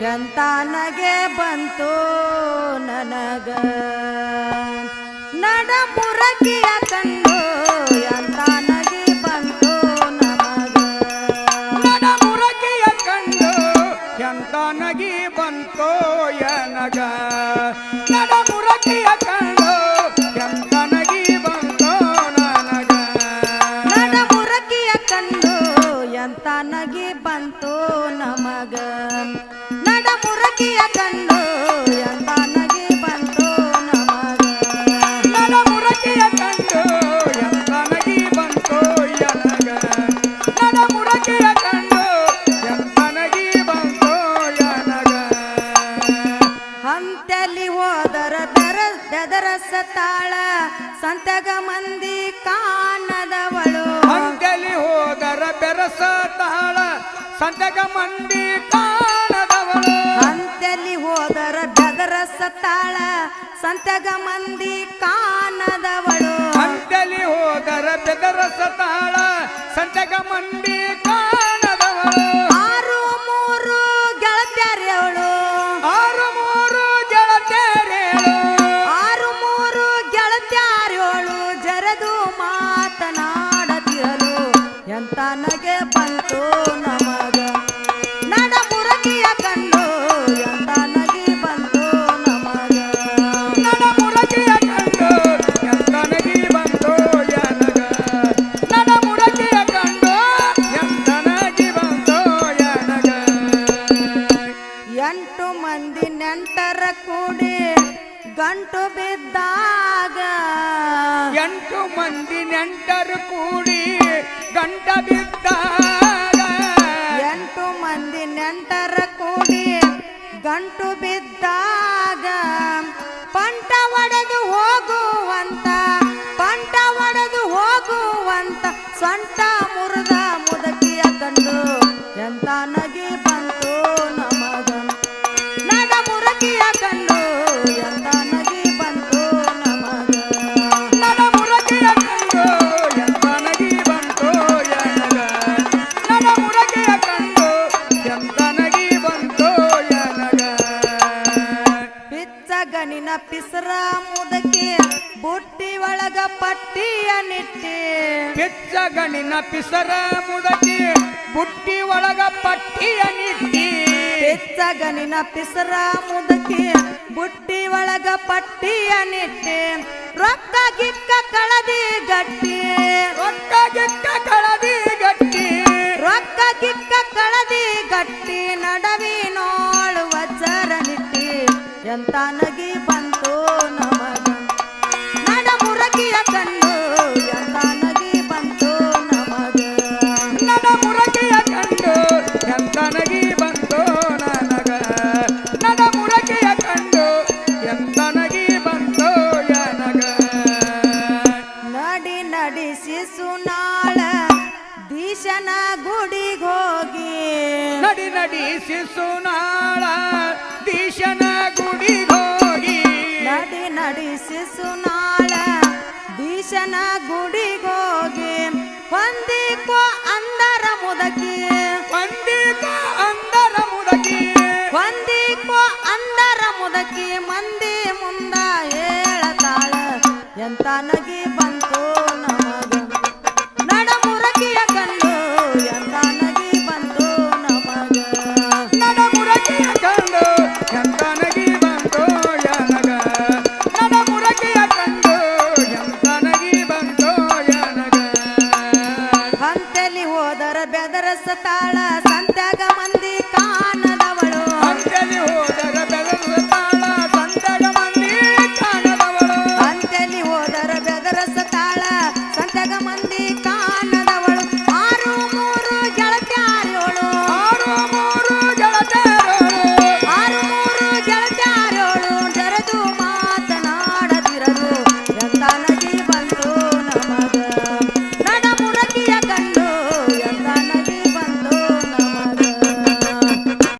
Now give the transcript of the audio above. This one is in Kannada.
ಎಂತಾನಗೆ ಬಂತು ನನಗ? ನಡಪುರ ಸಂತಗ ಮಂದಿ ಕಾಣದವಳು. ಅಂಜಲಿ ಹೋದರ ಬೆರಸ ತಾಳ ಸಂತಗ ಮಂದಿ ಕಾಣದವಳು. ಹಂತಲಿ ಹೋದರ ಬೆದರಸ ತಾಳ ಸಂತಗ ಮಂದಿ ಕಾಣದವಳು. ಅಂಜಲಿ ಹೋದರ ಬೆದರಸ ತಾಳ ಸಂತಗ ಮಂದಿ ಕಾಣದವಳು ಮಾತನಾಡದಿರಲು ಎಂತ ನಗೆ ಬಂತು ನಮಗ? ನಡ ಮುರಕಿಯ ಕಂಡು ಎಂತ ನಗೆ ಬಂತು ನಮಗ? ನಡ ಮುರಕಿಯ ಕಂಡು ಎಂತ ನಗಿ ಬಂತು ಎನಗ? ನಡ ಮುರಕಿಯ ಕಂಡು ಎಂತ ನಗಿ ಬಂತು ಎನಗ? ಎಂಟು ಮಂದಿ ನೆಂಟರ ಕೂಡಿ ಗಂಟು ಬಿದ್ದಾಗ ಎಂಟು ಮಂದಿ ನೆಂಟರು ಕೂಡಿ ಗಂಟ ಬಿದ್ದಾಗ ಎಂಟು ಮಂದಿ ನೆಂಟರ ಕೂಡಿ ಗಂಟು ಬಿದ್ದಾಗ ಪಂಟ ಒಡೆದು ಹೋಗುವಂತ ಪಂಟ ಒಡೆದು ಹೋಗುವಂತ ಸೊಂಟ ಮುರಿದ ಮುದಕಿಯ ಕಂಡು ಎಂತ ನಗಿ ಬಂತು ನಮಗ. ನಡ ಮುರಕಿಯ ಪಟ್ಟಿಯ ನಿಟ್ಟಿ. ಬೆಚ್ಚಗಣಿನ ಪಿಸರ ಮುದಕಿ. ಬುಟ್ಟಿ ಒಳಗ ಪಟ್ಟಿಯ ನಿಟ್ಟಿ ಪಿಚ್ಚಗನಿನ ಪಿಸರ ಮುದಕಿ. ಬುಟ್ಟಿ ಒಳಗ ಪಟ್ಟಿಯ ನಿಟ್ಟಿ. ರೊಕ್ಕ ಗಿಕ್ಕ ಕಳದಿ ಗಟ್ಟಿ. ರೊಕ್ಕ ಗಿಕ್ಕ ಕಳದಿ ಗಟ್ಟಿ. ರೊಕ್ಕ ಗಿಕ್ಕ ಕಳದಿ ಗಟ್ಟಿ. ನಡವಿ ನೋಳುವ ಚರನಿಟ್ಟಿ ಎಂತ ನಗಿ ಬಂತು ನಡಿ ಶಿಸುನಾಳ ಗುಡಿ ಹೋಗಿ. ನಡಿ ನಡೆಸಿ ಸುನಾಳ ದೀಶನ ಗುಡಿಗೆ ಹೋಗಿ. ಹೊಂದಿಕೋ ಅಂದರ ಮುದಕಿ. ಒಂದಿಕ ಅಂದರ ಮುದಕಿ. ಹೊಂದಿಕೋ ಅಂದರ ಮುದಕಿ. ಮಂದಿ ಮುಂದ ಹೇಳತಾಳ ಎಂತ ನಗಿ ಬಂತು ನಮಗ. ನಡ கண்டே கா